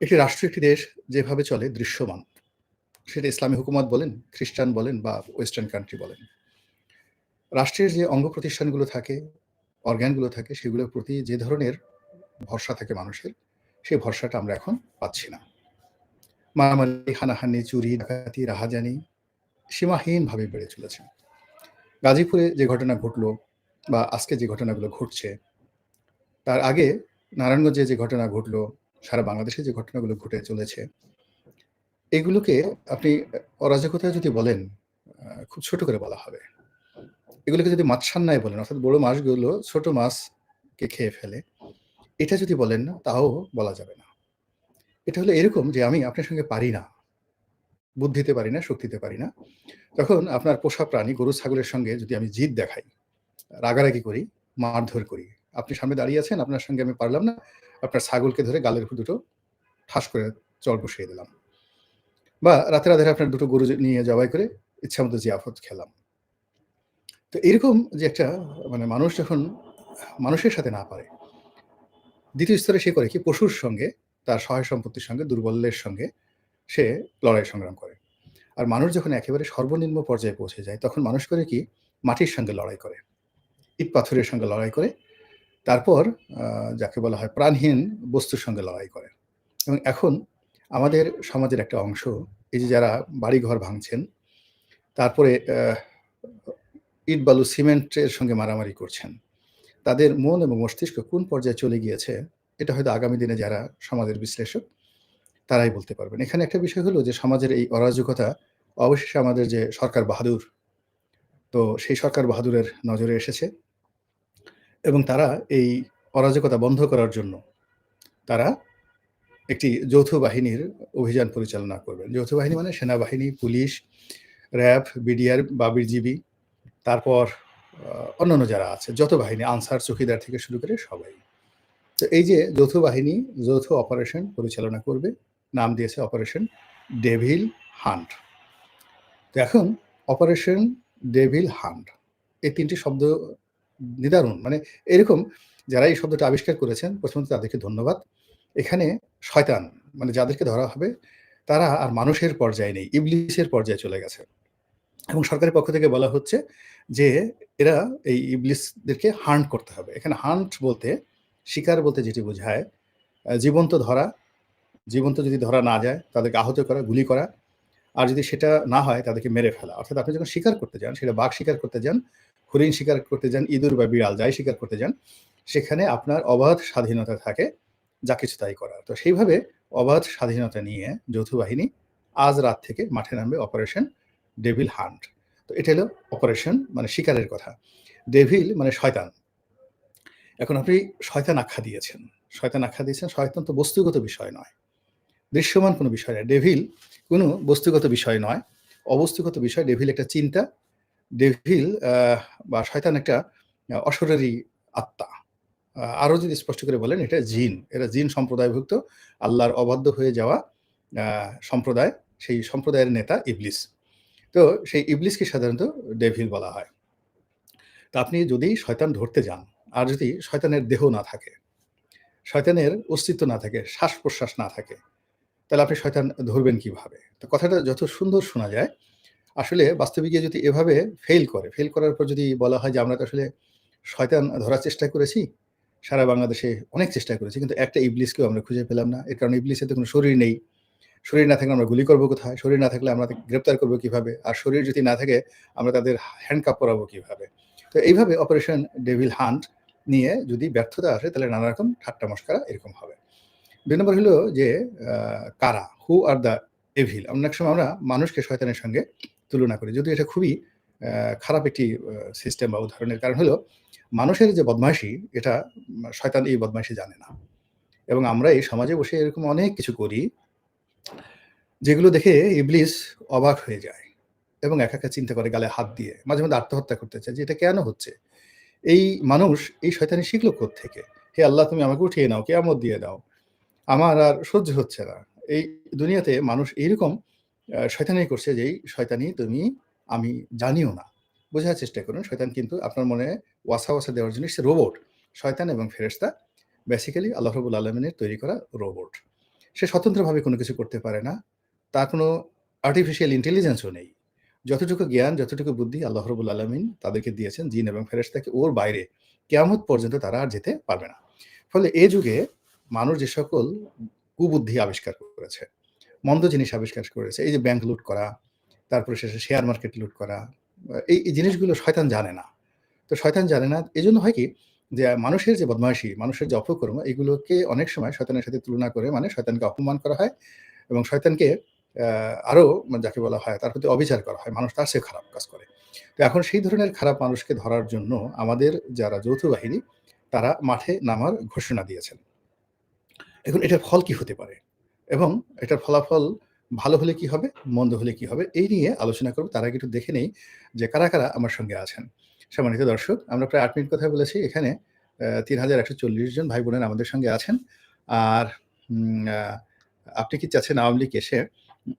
একটি রাষ্ট্র, একটি দেশ যেভাবে চলে দৃশ্যমান। সেটা ইসলামী হুকুমত বলেন, খ্রিস্টান বলেন বা ওয়েস্টার্ন কান্ট্রি বলেন। রাষ্ট্রের যে অঙ্গ প্রতিষ্ঠানগুলো থাকে অর্গ্যানগুলো থাকে, সেগুলোর প্রতি যে ধরনের ভরসা থাকে মানুষের সেই ভরসাটা আমরা এখন পাচ্ছি না। মারামারি, হানাহানি, চুরি, ডাকাতি, রাহাজানি সীমাহীনভাবে বেড়ে চলেছে। গাজীপুরে যে ঘটনা ঘটলো বা আজকে যে ঘটনাগুলো ঘটছে, তার আগে নারায়ণগঞ্জে যে ঘটনা ঘটলো সারা বাংলাদেশে যে ঘটনাগুলো ঘটে চলেছে, এগুলোকে আপনি অরাজকতা যদি বলেন খুব ছোট করে বলা হবে। এগুলোকে যদি মাছসান্নায় বলেন, অর্থাৎ বড় মাছগুলো ছোট মাছকে খেয়ে ফেলে, এটা যদি বলেন না তাও বলা যাবে না। এটা হলো এরকম যে আমি আপনার সঙ্গে পারি না বুদ্ধিতে পারি না শক্তিতে পারি না। তখন আপনার পোষা প্রাণী, গরু, ছাগলের সঙ্গে যদি আমি জিদ দেখাই, রাগারাগি করি, মারধর করি, আপনি সামনে দাঁড়িয়ে আছেন, আপনার সঙ্গে আমি পারলাম না আপনার ছাগলকে ধরে গালের উপর দুটো ঠাস করে চল বসিয়ে দিলাম। বা রাতে রাতে আপনার দুটো গরু নিয়ে জবাই করে ইচ্ছা মতো জিয়াফত খেলাম। তো এরকম যে একটা মানে মানুষ যখন মানুষের সাথে না পারে, দ্বিতীয় স্তরে সে করে কি পশুর সঙ্গে, তার সহায় সম্পত্তির সঙ্গে, দুর্বলের সঙ্গে সে লড়াই সংগ্রাম করে। আর মানুষ যখন একেবারে সর্বনিম্ন পর্যায়ে পৌঁছে যায়, তখন মানুষ করে কি মাটির সঙ্গে লড়াই করে, ইট পাথরের সঙ্গে লড়াই করে তারপর যাকে বলা হয় প্রাণহীন বস্তুর সঙ্গে লড়াই করে এবং এখন আমাদের সমাজের একটা অংশ, এই যে যারা বাড়িঘর ভাঙছেন, তারপরে ইট বালু সিমেন্টের সঙ্গে মারামারি করছেন, তাদের মন এবং মস্তিষ্ক কোন পর্যায়ে চলে গিয়েছে, এটা হয়তো আগামী দিনে যারা সমাজের বিশ্লেষক, তারাই বলতে পারবেন। এখানে একটা বিষয় হলো যে সমাজের এই অরাজকতা, অবশেষে আমাদের যে সরকার বাহাদুর, তো সেই সরকার বাহাদুরের নজরে এসেছে। এবং তারা এই অরাজকতা বন্ধ করার জন্য তারা একটি যৌথ বাহিনীর অভিযান পরিচালনা করবেন। যৌথ বাহিনী মানে সেনাবাহিনী, পুলিশ, র্যাব, বিডিআর বা বিজিবি তারপর অন্যান্য যারা আছে যত বাহিনী, আনসার, চৌকিদার থেকে শুরু করে সবাই। তো এই যে যৌথ বাহিনী, যৌথ অপারেশন পরিচালনা করবে, নাম দিয়েছে অপারেশন ডেভিল হান্ট। তো এখন অপারেশন ডেভিল হান্ট, এই তিনটি শব্দ নিদারুণ। মানে এরকম যারা এই শব্দটা আবিষ্কার করেছেন, প্রথমত তাদেরকে ধন্যবাদ। এখানে শয়তান মানে যাদেরকে ধরা হবে, তারা আর মানুষের পর্যায়ে নেই, ইবলিসের পর্যায়ে চলে গেছে। এবং সরকারের পক্ষ থেকে বলা হচ্ছে যে এরা এই ইবলিসদেরকে হান্ট করতে হবে। এখানে হান্ট বলতে, শিকার বলতে যেটি বোঝায় জীবন্ত ধরা। জীবন্ত যদি ধরা না যায়, তাদেরকে আহত করা, গুলি করা। আর যদি সেটা না হয়, তাদেরকে মেরে ফেলা। অর্থাৎ আপনি যখন শিকার করতে যান, সেটা বাঘ শিকার করতে যান হরিণ শিকার করতে যান, ইঁদুর বা বিড়াল যাই শিকার করতে যান, সেখানে আপনার অবাধ স্বাধীনতা থাকে, যা কিছু তাই করার। তো সেইভাবে অবাধ স্বাধীনতা নিয়ে যৌথ বাহিনী আজ রাত থেকে মাঠে নামবে অপারেশন ডেভিল হান্ট। তো এটা হলো অপারেশন মানে শিকারের কথা। ডেভিল মানে শয়তান। এখন আপনি শয়তান আখ্যা দিয়েছেন। শয়তান আখ্যা দিয়েছেন, শয়তান তো বস্তুগত বিষয় নয়। দৃশ্যমান কোনো বিষয় নয়। ডেভিল কোনো বস্তুগত বিষয় নয়। অবস্তুগত বিষয় ডেভিল একটা চিন্তা ডেভিল বা শয়তান একটা অশরীরী আত্মা। আরও যদি স্পষ্ট করে বলেন, এটা জিন। এরা জিন সম্প্রদায়ভুক্ত। আল্লাহর অবাধ্য হয়ে যাওয়া সম্প্রদায়, সেই সম্প্রদায়ের নেতা ইবলিস। তো সেই ইবলিসকে সাধারণত ডেভিল বলা হয়। তা আপনি যদি শয়তান ধরতে যান, আর যদি শয়তানের দেহ না থাকে, শয়তানের অস্তিত্ব না থাকে শ্বাস প্রশ্বাস না থাকে, তাহলে আপনি শয়তান ধরবেন কীভাবে? তো কথাটা যত সুন্দর শোনা যায় আসলে বাস্তবিকে যদি এভাবে ফেল করে ফেল করার পর যদি বলা হয় যে আমরা তো আসলে শয়তান ধরার চেষ্টা করেছি, সারা বাংলাদেশে অনেক চেষ্টা করেছি, কিন্তু একটা ইবলিসকেও আমরা খুঁজে পেলাম না। এর কারণে ইবলিসের তো কোনো শরীর নেই। শরীর না থাকলে আমরা গুলি করব কোথায়? শরীর না থাকলে আমরা গ্রেপ্তার করব কীভাবে? আর শরীর যদি না থাকে, আমরা তাদের হ্যান্ডকাপ পরাবো কীভাবে? তো এইভাবে অপারেশন ডেভিল হান্ট নিয়ে যদি ব্যর্থতা আসে, তাহলে নানা রকম ঠাট্টা মস্কারা এরকম হবে। দুই নম্বর হলো যে কারা? হু আর দ্য এভিল অনেক সময় আমরা মানুষকে শয়তানের সঙ্গে তুলনা করি। যদিও এটা খুবই খারাপ একটি সিস্টেম বা উদাহরণের কারণ হলো, মানুষের যে বদমাইশি, এটা শয়তান এই বদমাইশি জানে না। এবং আমরা এই সমাজে বসে এরকম অনেক কিছু করি, যেগুলো দেখে ইবলিস অবাক হয়ে যায় এবং একা একা চিন্তা করে গালে হাত দিয়ে, মাঝে মাঝে আত্মহত্যা করতে চায় যে এটা কেন হচ্ছে? এই মানুষ এই শয়তানি শিখলো থেকে হে আল্লাহ, তুমি আমাকে উঠিয়ে নাও, কেয়ামত দিয়ে দাও। আমার আর সহ্য হচ্ছে না। এই দুনিয়াতে মানুষ এইরকম শয়তানি করছে যেই শয়তানি তুমি আমি জানিও না বোঝার চেষ্টা করুন শয়তান কিন্তু আপনার মনে ওয়াসা ওয়াসা দেওয়ার জন্য সে রোবট শয়তান এবং ফেরেস্তা বেসিক্যালি আল্লাহ রবুল আলমিনের তৈরি করা রোবট সে স্বতন্ত্রভাবে কোনো কিছু করতে পারে না। তার কোনো আর্টিফিশিয়াল ইন্টেলিজেন্সও নেই। যতটুকু জ্ঞান, যতটুকু বুদ্ধি আল্লাহ রবুল আলামিন তাদেরকে দিয়েছেন জিন এবং ফেরেশতাকে ওর বাইরে কিয়ামত পর্যন্ত তারা আর যেতে পারবে না। ফলে এ যুগে মানুষ যে সকল কুবুদ্ধি আবিষ্কার করেছে, মন্দ জিনিস আবিষ্কার করেছে, এই যে ব্যাংক লুট করা, তারপরে শেষে শেয়ার মার্কেট লুট করা, এই, এই জিনিসগুলো শয়তান জানে না। তো শয়তান জানে না। এই জন্য হয় কি যে মানুষের যে বদমাইশি, মানুষের যে অপকর্ম এগুলোকে অনেক সময় শয়তানের সাথে তুলনা করে মানে শয়তানকে অপমান করা হয় এবং শয়তানকে আরও যাকে বলা হয় তার প্রতি অবিচার করা হয়। মানুষ তার সে খারাপ কাজ করে। তো এখন সেই ধরনের খারাপ মানুষকে ধরার জন্য আমাদের যারা যৌথ বাহিনী তারা মাঠে নামার ঘোষণা দিয়েছেন। এখন এটার ফল কি হতে পারে? এবং এটার ফলাফল ভালো হলে কি হবে? মন্দ হলে কি হবে? এই নিয়ে আলোচনা করব। তার আগে একটু দেখে নেই যে কারা, কারা আমার সঙ্গে আছেন। সম্মানিত দর্শক, আমরা প্রায় আট মিনিট কথা বলেছি। এখানে তিন হাজার একশো চল্লিশ জন ভাই বোনের আমাদের সঙ্গে আছেন। আর আপনি কি চাচ্ছেন আওয়ামী লীগ এসে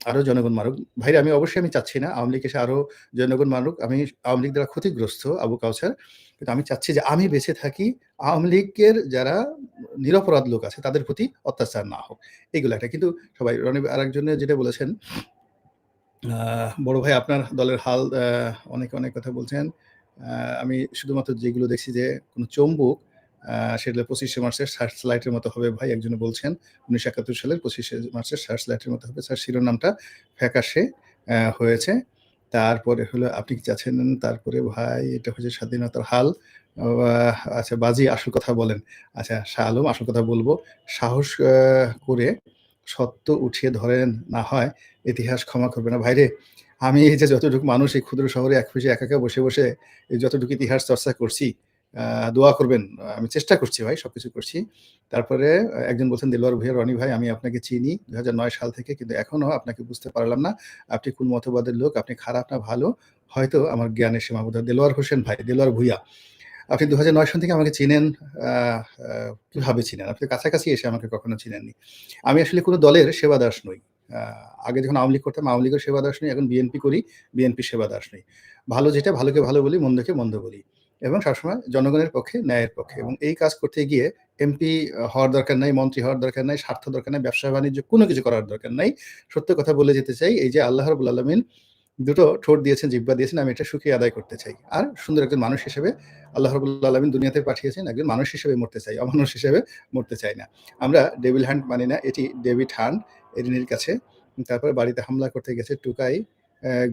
আরও জনগণ মারুক? ভাইরা, আমি অবশ্যই আমি চাচ্ছি না আওয়ামী লীগ এসে আরও জনগণ মারুক। আমি আওয়ামী লীগ দ্বারা ক্ষতিগ্রস্ত আবু কাউসার। কিন্তু আমি চাচ্ছি যে আমি বেঁচে থাকি, আওয়ামী লীগের যারা নিরপরাধ লোক আছে, তাদের প্রতি অত্যাচার না হোক। এগুলো একটা। কিন্তু সবাই রনি আরেকজনে যেটা বলেছেন বড় ভাই, আপনার দলের হাল অনেক অনেক কথা বলছেন। আমি শুধুমাত্র যেগুলো দেখছি যে কোনো চম্বুক সেগুলো ২৫শে মার্চের সার্চ লাইটের মতো হবে ভাই একজনে বলছেন। ১৯৭১ সালের ২৫শে মার্চের সার্চ লাইটের মতো হবে। স্যার শিরোনামটা ফ্যাকাশে হয়েছে। তারপরে হলো আপনি কি চাচ্ছেন তারপরে ভাই এটা হচ্ছে স্বাধীনতার হাল। আচ্ছা বাজি আসল কথা বলেন। আচ্ছা শাহ আলম আসল কথা বলব। সাহস করে সত্য উঠিয়ে ধরেন না হয় ইতিহাস ক্ষমা করবে না। ভাইরে আমি এই যে যতটুকু মানুষ এই ক্ষুদ্র শহরে এক অফিসে একা, বসে, বসে যতটুকু ইতিহাস চর্চা করছি দোয়া করবেন। আমি চেষ্টা করছি ভাই সবকিছু করছি। তারপরে একজন বলছেন দেলোয়ার ভূঁইয়া, রনি ভাই আমি আপনাকে চিনি ২০০৯ সাল থেকে কিন্তু এখনও আপনাকে বুঝতে পারলাম না। আপনি কোন মতবাদের লোক, আপনি খারাপ না ভালো হয়তো আমার জ্ঞানের সীমাবদ্ধ। দেলোয়ার হোসেন ভাই, দেলোয়ার ভূঁইয়া। আপনি ২০০৯ সাল থেকে আমাকে চিনেন কীভাবে চিনেন? আপনি কাছাকাছি এসে আমাকে কখনো চিনেননি। আমি আসলে কোনো দলের সেবাদাস নই। আগে যখন আওয়ামী লীগ করতাম আওয়ামী লীগের সেবাদাস নই। এখন বিএনপি করি, বিএনপির সেবাদাস নই। ভালো যেটা ভালোকে ভালো বলি, মন্দকে মন্দ বলি। এবং সবসময় জনগণের পক্ষে, ন্যায়ের পক্ষে এবং এই কাজ করতে গিয়ে এমপি হওয়ার দরকার নাই, মন্ত্রী হওয়ার দরকার নাই, স্বার্থ দরকার নাই, ব্যবসা-বাণিজ্য কোনো কিছু করার দরকার নাই। সত্য কথা বলে যেতে চাই। এই যে আল্লাহ রাব্বুল আলামিন দুটো ঠোঁট দিয়েছেন, জিহ্বা দিয়েছেন আমি এটা সুখী আদায় করতে চাই। আর সুন্দর একজন মানুষ হিসেবে আল্লাহ রাব্বুল আলামিন দুনিয়াতে পাঠিয়েছেন একজন মানুষ হিসেবে মরতে চাই। অমানুষ হিসেবে মরতে চাই না। আমরা ডেভিল হান্ট মানি না। এটি ডেভিড হান্ট এরিনের কাছে। তারপরে বাড়িতে হামলা করতে গেছে টুকাই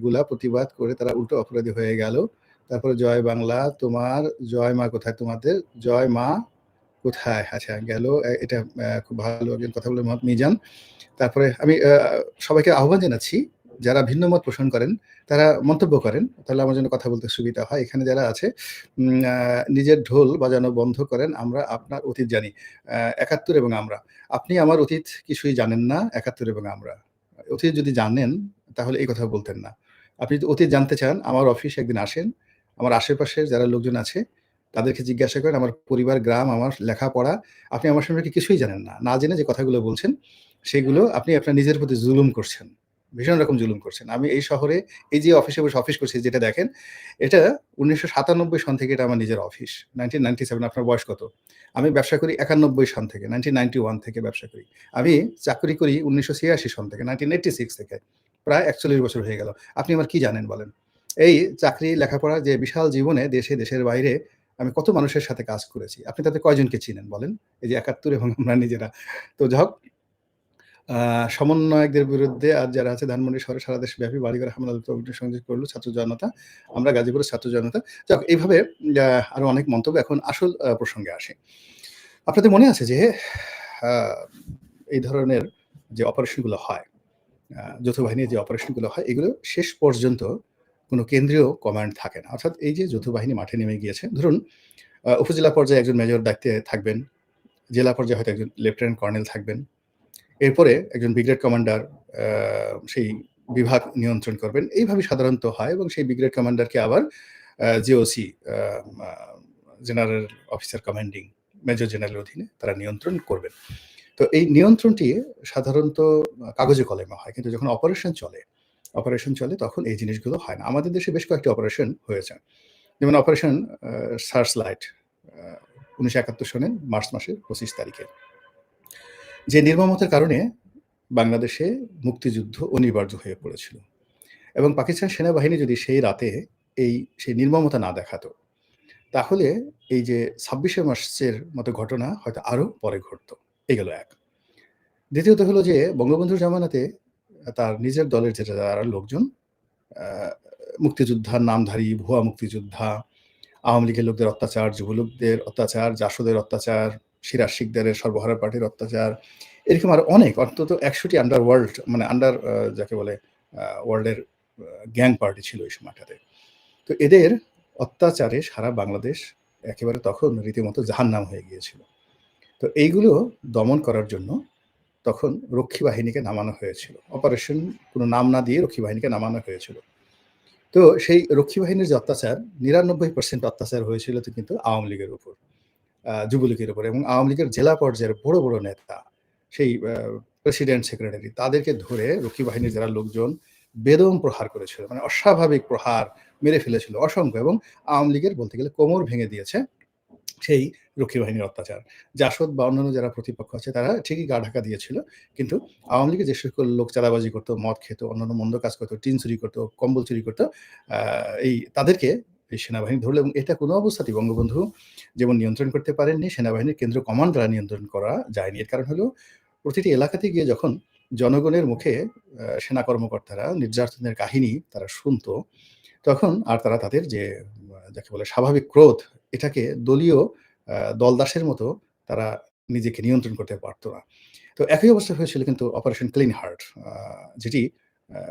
গুলা প্রতিবাদ করে তারা উল্টো অপরাধী হয়ে গেল। তারপরে জয় বাংলা তোমার, জয় মা কোথায় তোমাদের? জয় মা কোথায়? আচ্ছা গেল এটা খুব ভালো একজন কথা বলে মোহাম্মদ মিজান। তারপরে আমি সবাইকে আহ্বান জানাচ্ছি যারা ভিন্ন মত পোষণ করেন তারা মন্তব্য করেন। তাহলে আমার জন্য কথা বলতে সুবিধা হয়। এখানে যারা আছে নিজের ঢোল বাজানো বন্ধ করেন। আমরা আপনার অতীত জানি। একাত্তর এবং আমরা। আপনি আমার অতীত কিছুই জানেন না ৭১ এবং আমরা। অতীত যদি জানেন তাহলে এই কথা বলতেন না। আপনি যদি অতীত জানতে চান আমার অফিস একদিন আসেন। আমার আশেপাশে যারা লোকজন আছে তাদেরকে জিজ্ঞাসা করেন আমার পরিবার, গ্রাম, আমার লেখাপড়া। আপনি আমার সম্পর্কে কিছুই জানেন না। না জেনে যে কথাগুলো বলছেন সেগুলো আপনি আপনার নিজের প্রতি জুলুম করছেন। ভীষণ রকম জুলুম করছেন। আমি এই শহরে এই যে অফিসে বসে অফিস করছি যেটা দেখেন এটা ১৯৯৭ সন থেকে এটা আমার নিজের অফিস। 1997 আপনার বয়স কত? আমি ব্যবসা করি ৯১ সন থেকে 1991 থেকে ব্যবসা করি। আমি চাকরি করি ১৯৮৬ সন থেকে 1986 থেকে। প্রায় ৪১ বছর হয়ে গেল। আপনি আমার কি জানেন বলেন? এই চাকরি, লেখাপড়া যে বিশাল জীবনে দেশে, দেশের বাইরে আমি কত মানুষের সাথে কাজ করেছি। আপনি তাদের কয়জনকে চিনেন বলেন? এই যে ৭১ এবং আমরা নিজেরা। তো যাই হোক সমন্বয়কদের বিরুদ্ধে আর যারা আছে ধানমন্ডি শহরে সারা দেশব্যাপী বাড়িঘর হামলা সংযোগ করল ছাত্র জনতা। আমরা গাজীপুরের ছাত্র জনতা। যাক এইভাবে আ আরও অনেক মন্তব্য এখন আসল প্রসঙ্গে আসে আপনাদের মনে আছে যে এই ধরনের যে অপারেশনগুলো হয়, যৌথ বাহিনীর যে অপারেশনগুলো হয় এগুলো শেষ পর্যন্ত কোন কেন্দ্রীয় কমান্ড থাকে না। অর্থাৎ এই যে যৌথ বাহিনী মাঠে নেমে গিয়েছে। ধরুন উপজেলা পর্যায়ে একজন মেজর দায়িত্বে থাকবেন। জেলা পর্যায়ে হয়তো একজন লেফটেন্যান্ট কর্নেল থাকবেন। এরপরে একজন ব্রিগেড কমান্ডার সেই বিভাগ নিয়ন্ত্রণ করবেন। এইভাবে সাধারণত হয় এবং সেই ব্রিগেড কমান্ডারকে আবার GOC general officer commanding major জেনারেলের অধীনে তারা নিয়ন্ত্রণ করবেন। তো এই নিয়ন্ত্রণটি সাধারণত কাগজে কলমে হয়। কিন্তু যখন অপারেশন চলে, অপারেশন চলে তখন এই জিনিসগুলো হয় না। আমাদের দেশে বেশ কয়েকটি অপারেশন হয়েছে। যেমন অপারেশন সার্চ লাইট উনিশশো একাত্তর সনের মার্চ মাসের ২৫ তারিখে। যে নির্মমতার কারণে বাংলাদেশে মুক্তিযুদ্ধ অনিবার্য হয়ে পড়েছিল। এবং পাকিস্তান সেনাবাহিনী যদি সেই রাতে এই সেই নির্মমতা না দেখাতো, তাহলে এই যে ২৬শে মার্চের মতো ঘটনা হয়তো আরও পরে ঘটতো। এই ১। দ্বিতীয়ত হলো যে বঙ্গবন্ধুর জামানাতে তার নিজের দলের যে যারা লোকজন মুক্তিযোদ্ধার নামধারী, ভুয়া মুক্তিযোদ্ধা, আওয়ামী লীগের লোকদের অত্যাচার, যুবলোকদের অত্যাচার, জাসদের অত্যাচার, সিরাজ শিকদারের সর্বহারা পার্টির অত্যাচার, এরকম আরও অনেক অন্তত ১০০ টি আন্ডারওয়ার্ল্ড মানে আন্ডার যাকে বলে ওয়ার্ল্ডের গ্যাং পার্টি ছিল ওই সময়টাতে। তো এদের অত্যাচারে সারা বাংলাদেশ একেবারে তখন রীতিমতো জাহান্নাম হয়ে গিয়েছিল। তো এইগুলো দমন করার জন্য তখন রক্ষী বাহিনীকে নামানো হয়েছিল। অপারেশন কোনো নাম না দিয়ে রক্ষী বাহিনীকে নামানো হয়েছিল। তো সেই রক্ষী বাহিনীর যে অত্যাচার ৯৯% অত্যাচার হয়েছিল কিন্তু আওয়ামী লীগের উপর, যুবলীগের উপর এবং আওয়ামী লীগের জেলা পর্যায়ের বড়, বড় নেতা, সেই প্রেসিডেন্ট, সেক্রেটারি তাদেরকে ধরে রক্ষী বাহিনীর যারা লোকজন বেদম প্রহার করেছিল। মানে অস্বাভাবিক প্রহার মেরে ফেলেছিল অসংখ্য এবং আওয়ামী লীগের বলতে গেলে কোমর ভেঙে দিয়েছে সেই রক্ষী বাহিনীর অত্যাচার। জাসদ বা অন্যান্য যারা প্রতিপক্ষ আছে তারা ঠিকই গা ঢাকা দিয়েছিল। কিন্তু আওয়ামী লীগের যে সকল লোক চাঁদাবাজি করতো মদ খেত, অন্যান্য মন্দ কাজ করতো টিন চুরি করতো কম্বল চুরি করতো এই তাদেরকে এই সেনাবাহিনী ধরল এবং এটা কোনো অবস্থাতেই বঙ্গবন্ধু যেমন নিয়ন্ত্রণ করতে পারেননি, সেনাবাহিনীর কেন্দ্র কমান্ড দ্বারা নিয়ন্ত্রণ করা যায়নি। এর কারণ হলো প্রতিটি এলাকাতে গিয়ে যখন জনগণের মুখে সেনা কর্মকর্তারা নির্যাতনের কাহিনী তারা শুনতো তখন আর তারা তাদের যে যাকে বলে স্বাভাবিক ক্রোধ এটাকে দলীয় দলদাসের মতো তারা নিজেকে নিয়ন্ত্রণ করতে পারত না। তো একই অবস্থা হয়েছিল কিন্তু অপারেশন ক্লিন হার্ট যেটি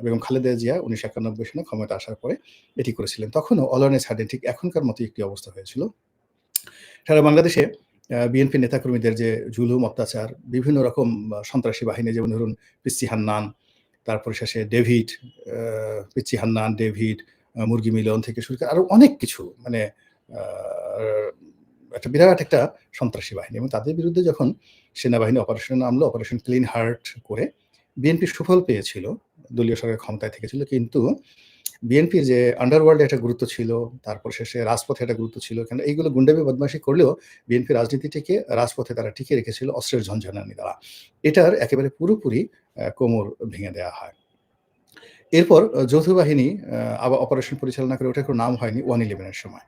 বেগম খালেদা জিয়া ১৯৯১ সনে ক্ষমতা আসার পরে এটি করেছিলেন। তখনও অলওয়ার ছাড়েন ঠিক এখনকার মতোই একটি অবস্থা হয়েছিল। সারা বাংলাদেশে বিএনপি নেতাকর্মীদের যে জুলুম, অত্যাচার, বিভিন্ন রকম সন্ত্রাসী বাহিনী যেমন ধরুন পিচ্চি হান্নান, তারপরে শেষে ডেভিড, আ পিচ্চি হান্নান, ডেভিড, মুরগি মিলন থেকে শুরু করে আরও অনেক কিছু মানে একটা বিরাট একটা সন্ত্রাসী বাহিনী এবং তাদের বিরুদ্ধে যখন সেনাবাহিনী অপারেশনে নামলো, অপারেশন ক্লিন হার্ট করে বিএনপি সুফল পেয়েছিল। দলীয় সরকার ক্ষমতায় থেকেছিল। কিন্তু বিএনপির যে আন্ডারওয়ার্ল্ড একটা গুরুত্ব ছিল, তারপর শেষে রাজপথে একটা গুরুত্ব ছিল। কারণ এইগুলো গুন্ডামি বদমাশি করলেও বিএনপি রাজনীতিটিকে রাজপথে তারা টিকে রেখেছিল অস্ত্রের ঝনঝনানি দ্বারা। এটার একেবারে পুরোপুরি কোমর ভেঙে দেওয়া হয়। এরপর যৌথ বাহিনী আবার অপারেশন পরিচালনা করে ওটার কোনো নাম হয়নি ওয়ান ইলেভেনের সময়।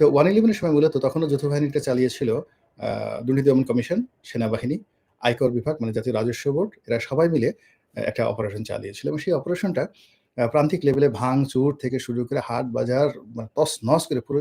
তো ওয়ান ইলেভেনের সময় মূলত তখনও যৌথ বাহিনীটা চালিয়েছিল দুর্নীতি দমন কমিশন, সেনাবাহিনী, আয়কর বিভাগ মানে জাতীয় রাজস্ব বোর্ড এরা সবাই মিলে একটা অপারেশন চালিয়েছিল। এবং সেই অপারেশনটা প্রান্তিক লেভেলে ভাঙচুর থেকে শুরু করে হাট বাজার তস নস করে পুরো